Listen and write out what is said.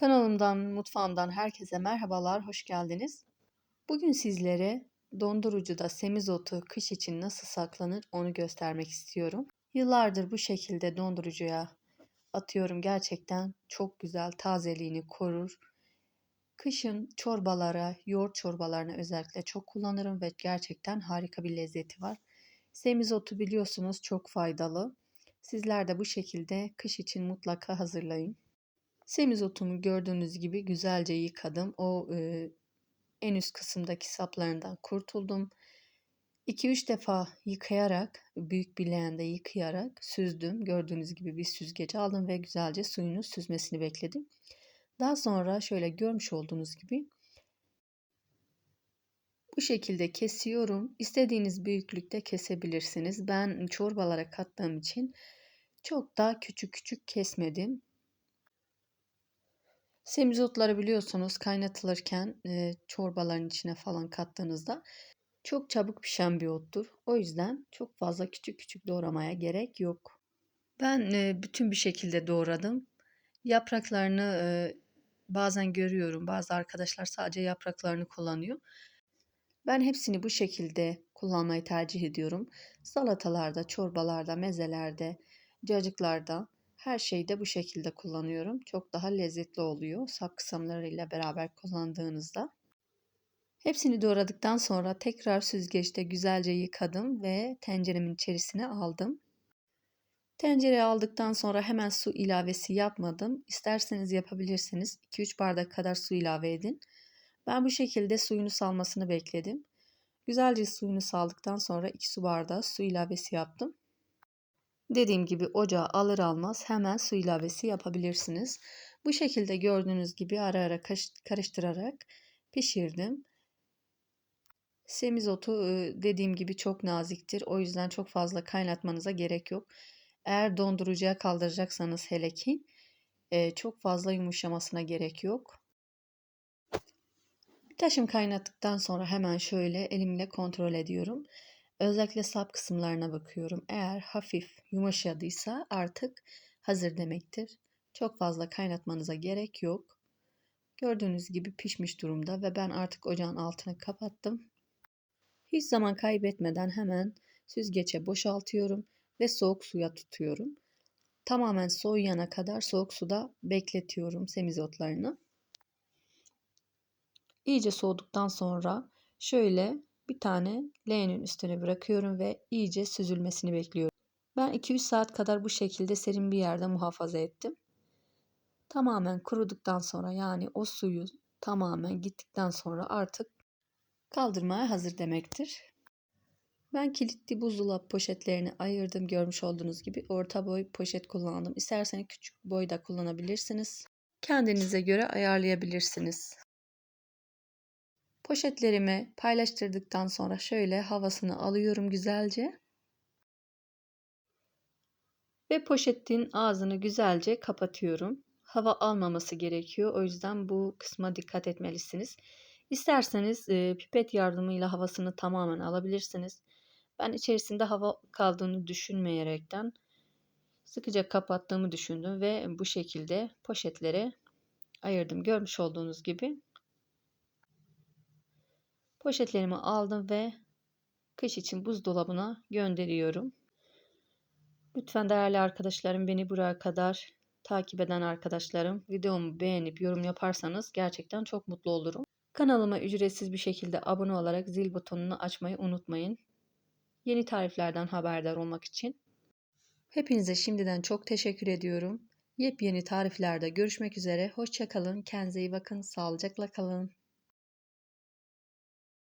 Kanalımdan, mutfağımdan herkese merhabalar, hoş geldiniz. Bugün sizlere dondurucuda semizotu kış için nasıl saklanır onu göstermek istiyorum. Yıllardır bu şekilde dondurucuya atıyorum. Gerçekten çok güzel tazeliğini korur. Kışın çorbalara, yoğurt çorbalarına özellikle çok kullanırım ve gerçekten harika bir lezzeti var. Semizotu biliyorsunuz çok faydalı. Sizler de bu şekilde kış için mutlaka hazırlayın. Semizotumu gördüğünüz gibi güzelce yıkadım. O e, en üst kısımdaki saplarından kurtuldum. 2-3 defa yıkayarak, büyük bir leğende yıkayarak süzdüm. Gördüğünüz gibi bir süzgeci aldım ve güzelce suyunu süzmesini bekledim. Daha sonra şöyle görmüş olduğunuz gibi bu şekilde kesiyorum. İstediğiniz büyüklükte kesebilirsiniz. Ben çorbalara kattığım için çok daha küçük küçük kesmedim. Semizotları biliyorsunuz kaynatılırken e, çorbaların içine falan kattığınızda çok çabuk pişen bir ottur. O yüzden çok fazla küçük küçük doğramaya gerek yok. Ben e, bütün bir şekilde doğradım. Yapraklarını e, bazen görüyorum. Bazı arkadaşlar sadece yapraklarını kullanıyor. Ben hepsini bu şekilde kullanmayı tercih ediyorum. Salatalarda, çorbalarda, mezelerde, cacıklarda her şeyi de bu şekilde kullanıyorum. Çok daha lezzetli oluyor sap kısımlarıyla beraber kullandığınızda. Hepsini doğradıktan sonra tekrar süzgeçte güzelce yıkadım ve tenceremin içerisine aldım. Tencereye aldıktan sonra hemen su ilavesi yapmadım. İsterseniz yapabilirsiniz. 2-3 bardak kadar su ilave edin. Ben bu şekilde suyunu salmasını bekledim. Güzelce suyunu saldıktan sonra 2 su bardağı su ilavesi yaptım. Dediğim gibi ocağa alır almaz hemen su ilavesi yapabilirsiniz. Bu şekilde gördüğünüz gibi ara ara karıştırarak pişirdim. Semizotu dediğim gibi çok naziktir. O yüzden çok fazla kaynatmanıza gerek yok. Eğer dondurucuya kaldıracaksanız hele ki çok fazla yumuşamasına gerek yok. Bir taşım kaynattıktan sonra hemen şöyle elimle kontrol ediyorum. Özellikle sap kısımlarına bakıyorum. Eğer hafif yumuşadıysa artık hazır demektir. Çok fazla kaynatmanıza gerek yok. Gördüğünüz gibi pişmiş durumda ve ben artık ocağın altını kapattım. Hiç zaman kaybetmeden hemen süzgece boşaltıyorum ve soğuk suya tutuyorum. Tamamen soğuyana kadar soğuk suda bekletiyorum semizotlarını. İyice soğuduktan sonra şöyle bir tane leğenin üstüne bırakıyorum ve iyice süzülmesini bekliyorum. Ben 2-3 saat kadar bu şekilde serin bir yerde muhafaza ettim. Tamamen kuruduktan sonra yani o suyu tamamen gittikten sonra artık kaldırmaya hazır demektir. Ben kilitli buzdolap poşetlerini ayırdım. Görmüş olduğunuz gibi orta boy poşet kullandım. İsterseniz küçük boy da kullanabilirsiniz. Kendinize göre ayarlayabilirsiniz. Poşetlerimi paylaştırdıktan sonra şöyle havasını alıyorum güzelce. Ve poşetin ağzını güzelce kapatıyorum. Hava almaması gerekiyor. O yüzden bu kısma dikkat etmelisiniz. İsterseniz e, pipet yardımıyla havasını tamamen alabilirsiniz. Ben içerisinde hava kaldığını düşünmeyerekten sıkıca kapattığımı düşündüm ve bu şekilde poşetlere ayırdım. Görmüş olduğunuz gibi Poşetlerimi aldım ve kış için buzdolabına gönderiyorum. Lütfen değerli arkadaşlarım beni buraya kadar takip eden arkadaşlarım videomu beğenip yorum yaparsanız gerçekten çok mutlu olurum. Kanalıma ücretsiz bir şekilde abone olarak zil butonunu açmayı unutmayın. Yeni tariflerden haberdar olmak için. Hepinize şimdiden çok teşekkür ediyorum. Yepyeni tariflerde görüşmek üzere. Hoşçakalın. Kendinize iyi bakın. Sağlıcakla kalın.